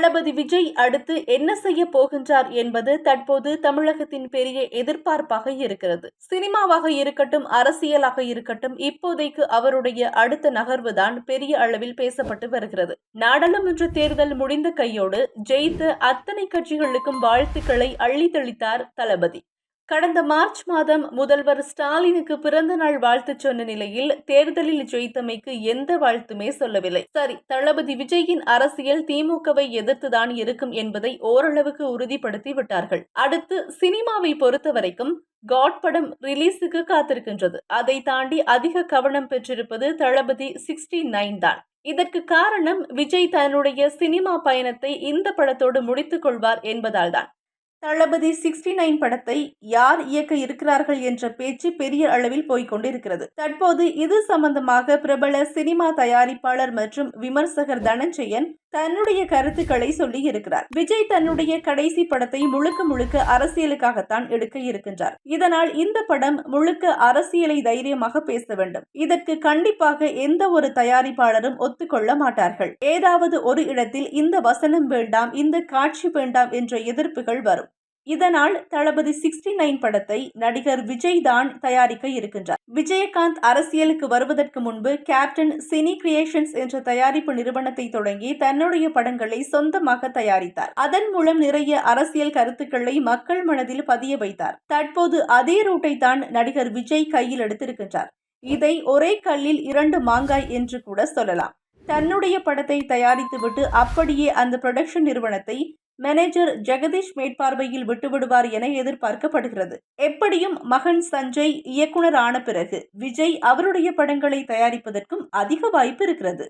தளபதி விஜய் அடுத்து என்ன செய்ய போகின்றார் என்பது தற்போது தமிழகத்தின் பெரிய எதிர்பார்ப்பாக இருக்கிறது. சினிமாவாக இருக்கட்டும் அரசியலாக இருக்கட்டும் இப்போதைக்கு அவருடைய அடுத்த நகர்வுதான் பெரிய அளவில் பேசப்பட்டு வருகிறது. நாடாளுமன்ற தேர்தல் முடிந்த கையோடு ஜெயித்த அத்தனை கட்சிகளுக்கும் வாழ்த்துக்களை அள்ளி தெளித்தார் தளபதி. கடந்த மார்ச் மாதம் முதல்வர் ஸ்டாலினுக்கு பிறந்த நாள் வாழ்த்து சொன்ன நிலையில் தேர்தலில் ஜெயித்தமைக்கு எந்த வாழ்த்துமே சொல்லவில்லை. சரி தளபதி விஜயின் அரசியல் திமுகவை எதிர்த்துதான் இருக்கும் என்பதை ஓரளவுக்கு உறுதிப்படுத்தி விட்டார்கள். அடுத்து சினிமாவை பொறுத்த வரைக்கும் காட் படம் ரிலீஸுக்கு காத்திருக்கின்றது. அதை தாண்டி அதிக கவனம் பெற்றிருப்பது தளபதி சிக்ஸ்டி நைன் தான். இதற்கு காரணம் விஜய் தன்னுடைய சினிமா பயணத்தை இந்த படத்தோடு முடித்துக் கொள்வார் என்பதால்தான் தளபதி சிக்ஸ்டி நைன் படத்தை யார் இயக்க இருக்கிறார்கள் என்ற பேச்சு பெரிய அளவில் போய்கொண்டிருக்கிறது தற்போது இது சம்பந்தமாக பிரபல சினிமா தயாரிப்பாளர் மற்றும் விமர்சகர் தனஞ்செயன் தன்னுடைய கருத்துக்களை சொல்லி இருக்கிறார். விஜய் தன்னுடைய கடைசி படத்தை முழுக்க முழுக்க அரசியலுக்காகத்தான் எடுக்க இருக்கின்றார். இதனால் இந்த படம் முழுக்க அரசியலை தைரியமாக பேச வேண்டும். இதற்கு கண்டிப்பாக எந்த ஒரு தயாரிப்பாளரும் ஒத்துக்கொள்ள மாட்டார்கள். ஏதாவது ஒரு இடத்தில் இந்த வசனம் வேண்டாம் இந்த காட்சி வேண்டாம் என்ற எதிர்ப்புகள் வரும். இதனால் தளபதி சிக்ஸ்டி நைன் படத்தை நடிகர் விஜய் தான் தயாரிக்க இருக்கின்றார். விஜயகாந்த் அரசியலுக்கு வருவதற்கு முன்பு கேப்டன் சினி கிரியேஷன்ஸ் என்ற தயாரிப்பு நிறுவனத்தை தொடங்கி தன்னுடைய படங்களை சொந்தமாக தயாரித்தார். அதன் மூலம் நிறைய அரசியல் கருத்துக்களை மக்கள் மனதில் பதிய வைத்தார். தற்போது அதே ரூட்டை தான் நடிகர் விஜய் கையில் எடுத்திருக்கின்றார். இதை ஒரே கல்லில் இரண்டு மாங்காய் என்று கூட சொல்லலாம். தன்னுடைய படத்தை தயாரித்துவிட்டு அப்படியே அந்த ப்ரொடக்ஷன் நிறுவனத்தை மேனேஜர் ஜெகதீஷ் மேற்பார்வையில் விட்டுவிடுவார் என எதிர்பார்க்கப்படுகிறது. எப்படியும் மகன் சஞ்சய் இயக்குனர் ஆன பிறகு விஜய் அவருடைய படங்களை தயாரிப்பதற்கும் அதிக வாய்ப்பு இருக்கிறது.